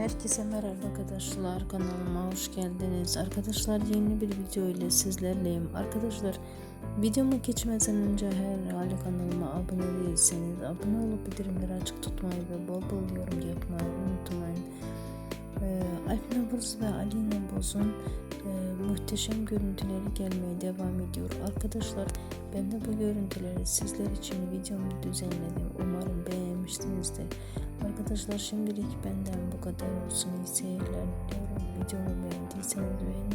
Herkese merhaba arkadaşlar kanalıma hoş geldiniz. Arkadaşlar yeni bir video ile sizlerleyim. Arkadaşlar videomu geçmeden önce her hali kanalıma abone değilseniz abone olup bildirimleri açık tutmayı ve bol bol yorum yapmayı unutmayın. Ee, Alp Nabız ve Alina Boz'un e, muhteşem görüntüleri gelmeye devam ediyor. Arkadaşlar ben de bu görüntüleri sizler için videomu düzenledim. Umarım beğenmişsinizdir. Arkadaşlar şimdilik benden bu kadar olsun. İyi seyirler diliyorum. Videomu beğendiyseniz beğenip